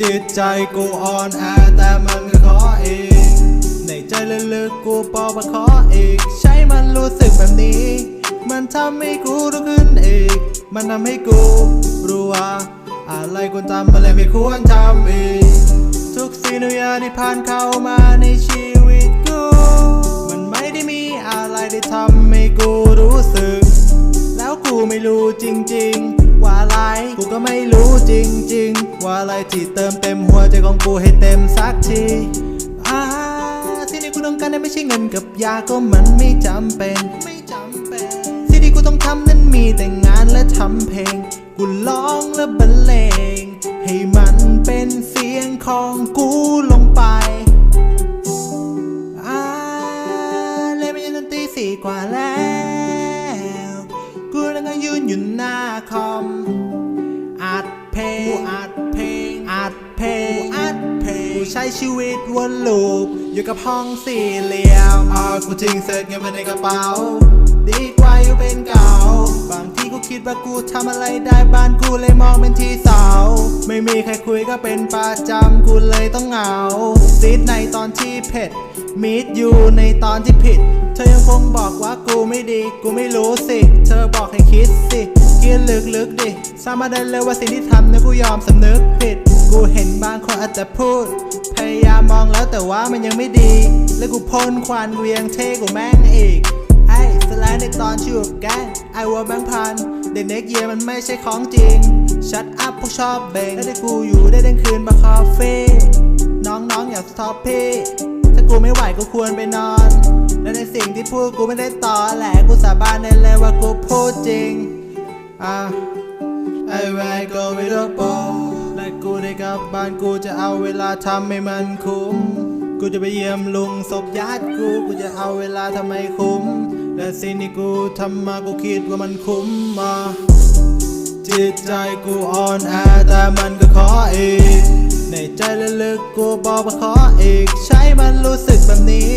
จิตใจกูอ่อนแอแต่มันก็ขอเองในใจลึกๆกูบอกว่าขออีก ใช้มันรู้สึกแบบนี้ มันทำให้กูรู้ขึ้นอีก มันทำให้กูรู้ว่า อะไรควรทำอะไรไม่ควรทำอีก ทุกสิ่งทุกอย่างที่ผ่านเข้ามาในชีวิตกู มันไม่ได้มีอะไรที่ทำให้กูรู้สึก แล้วกูไม่รู้จริงๆ ว่าอะไร กูก็ไม่รู้จริงๆ ว่าอะไรที่เติมเต็มหัวใจของกูให้เต็มสักทีอ่าที่นี่กูต้องการนั้นไม่ใช่เงินกับยาก็มันไม่จำเป็นไม่จำเป็นที่ที่กูต้องทำนั้นมีแต่งานและทำเพลง กูร้องและบรรเลง ให้มันเป็นเสียงของกูลงไปอ่าเล่นมาจนดนตรีสี่กว่าแล้ว ยืนอยู่หน้าคอม อัดเพลงอัดเพลงอัดเพลงอัดเพลงกูใช้ชีวิตวนลูปอยู่กับห้องสี่เหลี่ยมเอากูทิ้งเศษเงินไว้ในกระเป๋า ดีกว่าอยู่เป็นเก่า บางทีกูคิดว่ากูทำอะไรได้บ้านกูเลยมองเป็นที่เสา ไม่มีใครคุยก็เป็นประจำกูเลยต้องเหงาซีดในตอนที่เผ็ด มีดอยู่ในตอนที่ผิด เธอยังคงบอกว่ากูไม่ดี กูไม่รู้สิ เธอบอกให้คิดสิคิดลึกๆดิสามารถได้เลยว่าสิ่งที่ทำนี่กูยอมสำนึกผิด กูเห็นบางคนอาจจะพูด พยายามมองแล้วแต่ว่ามันยังไม่ดี และกูพ่นควันกูยังเท่กูแม่งอีกไอ้สไลด์ในตอนชื่อแกงไอวัวแบงพันเด็กเน็กเยียมันไม่ใช่ของจริง ชัดอัพพวกชอบเบงและได้กูอยู่ได้ทั้งคืนบาคาเฟ่น้องๆอย่าสต็อปพี่ กูไม่ไหวกูควรไปนอน และในสิ่งที่พูดกูไม่ได้ต่อแหละกูสาบานได้เลยว่ากูพูดจริงอะ I will go with the ball และกูได้กลับบ้านกูจะเอาเวลาทำให้มันคุ้ม กูจะไปเยี่ยมลุงศพญาติกูกูจะเอาเวลาทำให้คุ้ม และสิ่งที่กูทำมากูคิดว่ามันคุ้มมาจิตใจกูอ่อนแอแต่มันก็ขออีก ในใจลึกๆกูบอกว่าขออีกใช้มันรู้สึก แบบนี้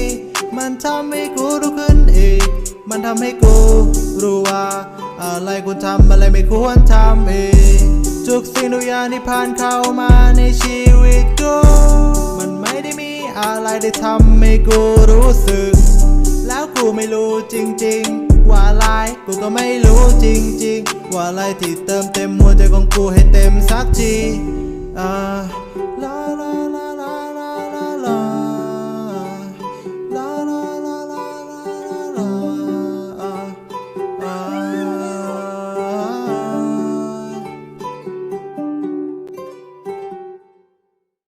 มันทำให้กูรู้ขึ้นอีก มันทำให้กูรู้ว่า อะไรควรทำอะไรไม่ควรทำอีกทุกสิ่งทุกอย่างที่ผ่านเข้ามาในชีวิตกูมันไม่ได้มีอะไรที่ทำให้กูรู้สึก แล้วกูไม่รู้จริง ๆ ว่าอะไรกูก็ไม่รู้จริง ๆ ว่าอะไรที่เติมเต็มหัวใจของกูให้เต็มสักทีอ่า